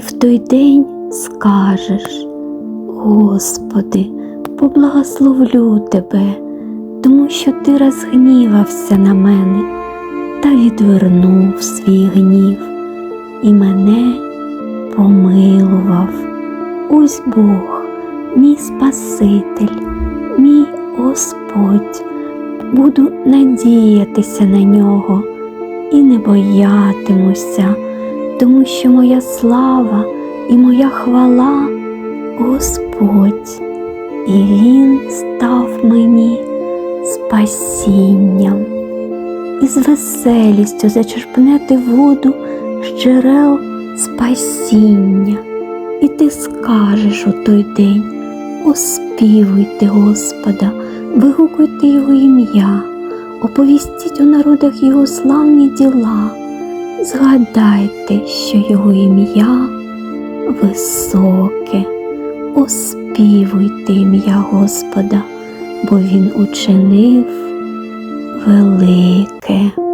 в той день скажеш, Господи, поблагословлю Тебе, тому що Ти розгнівався на мене та відвернув свій гнів і мене помилував. Ось Бог, мій Спаситель, мій Господь, буду надіятися на нього і не боятимуся, тому що моя слава і моя хвала Господь, і Він став мені спасінням. І з веселістю зачерпнете воду з джерел спасіння, і ти скажеш у той день, оспівуйте Господа, вигукуйте Його ім'я, оповістіть у народах Його славні діла, згадайте, що Його ім'я високе, оспівуйте ім'я Господа, бо Він учинив велике.